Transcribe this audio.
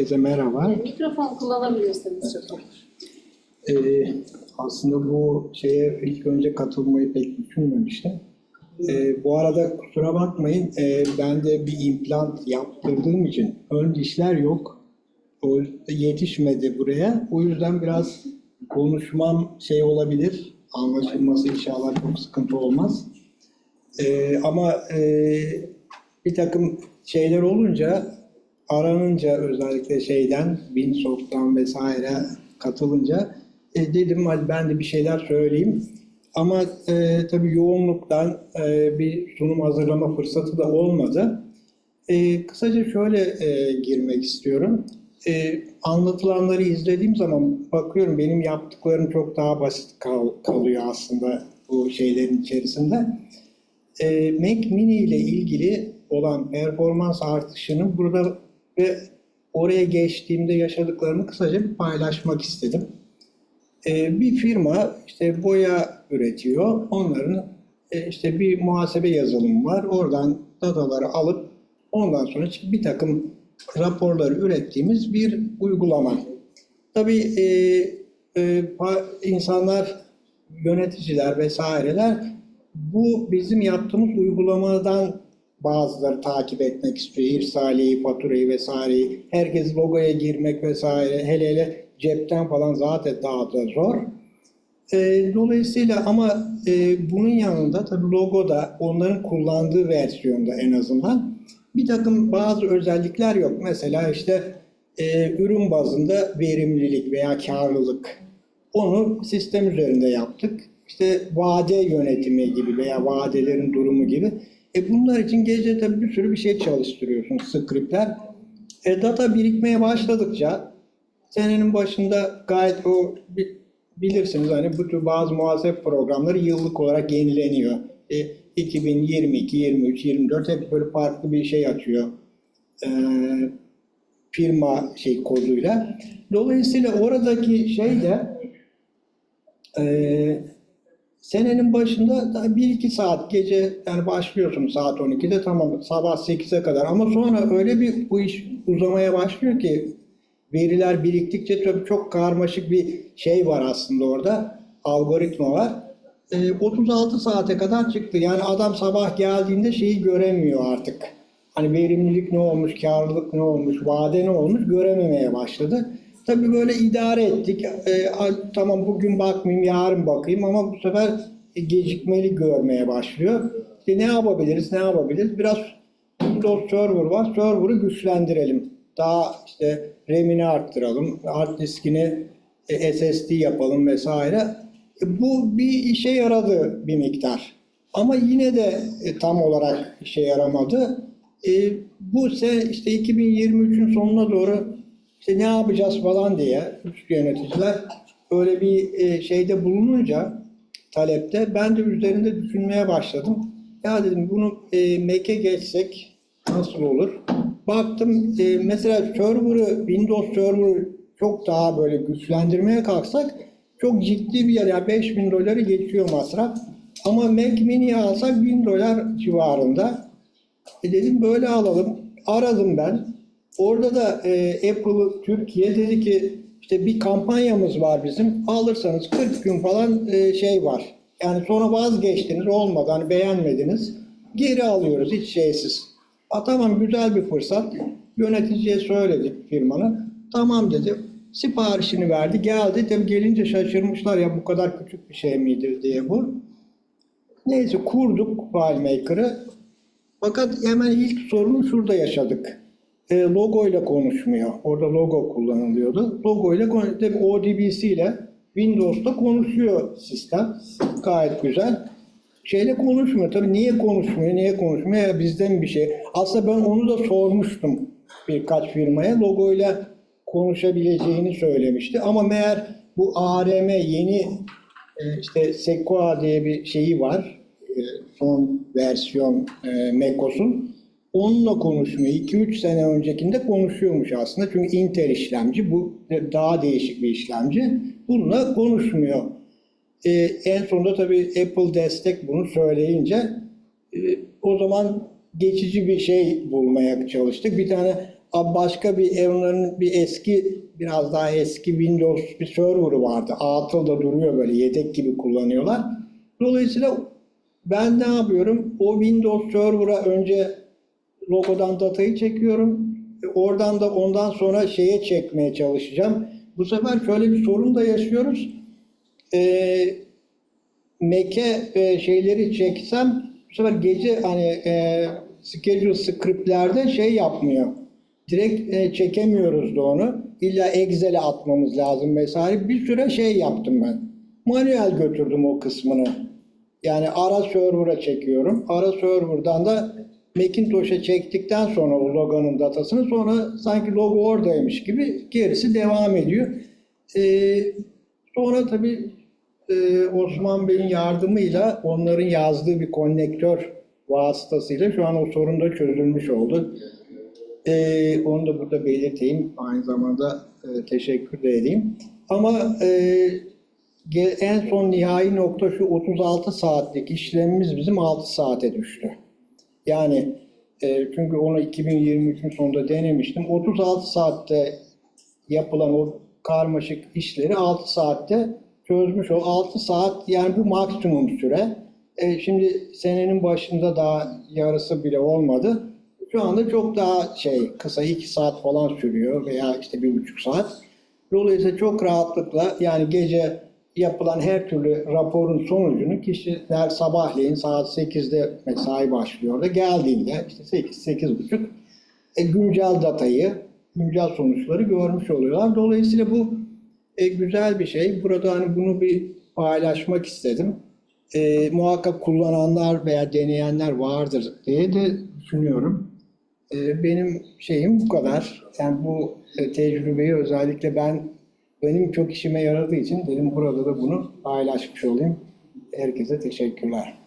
Herkese merhaba. Mikrofon kullanabilirseniz çok. Ee, aslında bu şeye ilk önce katılmayı pek düşünmemiştim. Ee, bu arada kusura bakmayın, e, ben de bir implant yaptırdığım için ön dişler yok. O yetişmedi buraya. O yüzden biraz konuşmam şey olabilir. Anlaşılması inşallah çok sıkıntı olmaz. Ee, ama e, bir takım şeyler olunca aranınca özellikle şeyden Windsock'tan vesaire katılınca e, dedim hadi ben de bir şeyler söyleyeyim. Ama e, tabii yoğunluktan e, bir sunum hazırlama fırsatı da olmadı. E, kısaca şöyle e, girmek istiyorum. E, anlatılanları izlediğim zaman bakıyorum benim yaptıklarım çok daha basit kal- kalıyor aslında bu şeylerin içerisinde. E, Mac Mini ile ilgili olan performans artışını burada ve oraya geçtiğimde yaşadıklarımı kısaca bir paylaşmak istedim. E, bir firma işte boya üretiyor. Onların e, işte bir muhasebe yazılımı var. Oradan dataları alıp ondan sonra bir takım raporları ürettiğimiz bir uygulama. Tabii e, e, insanlar, yöneticiler vesaireler bu bizim yaptığımız uygulamadan bazıları takip etmek istiyor. İrsaliyeyi, faturayı vesaireyi. Herkes logoya girmek vesaire. Hele hele cepten falan zaten daha da zor. E, dolayısıyla ama e, bunun yanında tabii logoda onların kullandığı versiyonda en azından bir takım bazı özellikler yok. Mesela işte e, ürün bazında verimlilik veya karlılık. Onu sistem üzerinde yaptık. İşte vade yönetimi gibi veya vadelerin durumu gibi. E bunlar için gece tabii bir sürü bir şey çalıştırıyorsun, scriptler. E data birikmeye başladıkça senenin başında gayet o bi- bilirsiniz hani bu tür bazı muhasebe programları yıllık olarak yenileniyor. E, 2022, 23, 24 hep böyle farklı bir şey açıyor. E, firma şey koduyla. Dolayısıyla oradaki şey de e, senenin başında da 1-2 saat gece yani başlıyorsun saat 12'de tamam sabah 8'e kadar ama sonra öyle bir bu iş uzamaya başlıyor ki veriler biriktikçe tabii çok karmaşık bir şey var aslında orada algoritma var. E, 36 saate kadar çıktı. Yani adam sabah geldiğinde şeyi göremiyor artık. Hani verimlilik ne olmuş, karlılık ne olmuş, vade ne olmuş görememeye başladı. Tabii böyle idare ettik. E, tamam bugün bakmayayım, yarın bakayım ama bu sefer gecikmeli görmeye başlıyor. İşte ne yapabiliriz, ne yapabiliriz? Biraz Windows Server var, server'ı güçlendirelim. Daha işte RAM'ini arttıralım, hard diskini e, SSD yapalım vesaire. E, Bu bir işe yaradı bir miktar. Ama yine de e, tam olarak işe yaramadı. E, bu ise işte 2023'ün sonuna doğru işte ne yapacağız falan diye üst yöneticiler öyle bir e, şeyde bulununca talepte ben de üzerinde düşünmeye başladım. Ya dedim bunu e, Mac'e geçsek nasıl olur? Baktım e, mesela server'ı Windows server'ı çok daha böyle güçlendirmeye kalksak çok ciddi bir yer. Yani 5000 doları geçiyor masraf. Ama Mac Mini'yi alsak 1000 dolar civarında. E dedim böyle alalım. Aradım ben. Orada da e, Apple'ı Türkiye dedi ki işte bir kampanyamız var bizim. Alırsanız 40 gün falan e, şey var. Yani sonra vazgeçtiniz olmadı hani beğenmediniz. Geri alıyoruz hiç şeysiz. A, tamam güzel bir fırsat. Yöneticiye söyledik firmanın. Tamam dedi. Siparişini verdi. Geldi. Tabii gelince şaşırmışlar ya bu kadar küçük bir şey midir diye bu. Neyse kurduk FileMaker'ı. Fakat hemen ilk sorunu şurada yaşadık. E, logo ile konuşmuyor. Orada logo kullanılıyordu. Logo ile tabii ODBC ile Windows'ta konuşuyor sistem. Gayet güzel. Şeyle konuşmuyor. Tabii niye konuşmuyor, niye konuşmuyor? Ya bizden bir şey. Aslında ben onu da sormuştum birkaç firmaya. Logo ile konuşabileceğini söylemişti. Ama meğer bu ARM yeni e, işte Sequoia diye bir şeyi var. E, son versiyon e, macOS'un. Onunla konuşmuyor. 2-3 sene öncekinde konuşuyormuş aslında. Çünkü Intel işlemci. Bu daha değişik bir işlemci. Bununla konuşmuyor. E, en sonunda tabii Apple destek bunu söyleyince e, o zaman geçici bir şey bulmaya çalıştık. Bir tane başka bir onların bir eski biraz daha eski Windows bir server'ı vardı. Atıl'da duruyor böyle yedek gibi kullanıyorlar. Dolayısıyla ben ne yapıyorum? O Windows server'a önce logodan datayı çekiyorum. E, Oradan da ondan sonra şeye çekmeye çalışacağım. Bu sefer şöyle bir sorun da yaşıyoruz. Ee, Mac'e e, şeyleri çeksem bu sefer gece hani e, schedule scriptlerde şey yapmıyor. Direkt e, çekemiyoruz da onu. İlla Excel'e atmamız lazım vesaire. Bir süre şey yaptım ben. Manuel götürdüm o kısmını. Yani ara server'a çekiyorum. Ara server'dan da Macintosh'a çektikten sonra o logonun datasını sonra sanki logo oradaymış gibi gerisi devam ediyor. Ee, sonra tabii e, Osman Bey'in yardımıyla onların yazdığı bir konnektör vasıtasıyla şu an o sorun da çözülmüş oldu. Ee, onu da burada belirteyim. Aynı zamanda e, teşekkür de edeyim. Ama e, en son nihai nokta şu 36 saatlik işlemimiz bizim 6 saate düştü. Yani e, çünkü onu 2023'ün sonunda denemiştim. 36 saatte yapılan o karmaşık işleri 6 saatte çözmüş ol. 6 saat yani bu maksimum süre. E, şimdi senenin başında daha yarısı bile olmadı. Şu anda çok daha şey kısa 2 saat falan sürüyor veya işte 1,5 saat. Dolayısıyla çok rahatlıkla yani gece yapılan her türlü raporun sonucunu kişiler sabahleyin saat 8'de mesai başlıyor da geldiğinde işte 8 8.30 e, güncel datayı, güncel sonuçları görmüş oluyorlar. Dolayısıyla bu e, güzel bir şey. Burada hani bunu bir paylaşmak istedim. E, muhakkak kullananlar veya deneyenler vardır diye de düşünüyorum. E, benim şeyim bu kadar. Yani bu e, tecrübeyi özellikle ben benim çok işime yaradığı için dedim burada da bunu paylaşmış olayım. Herkese teşekkürler.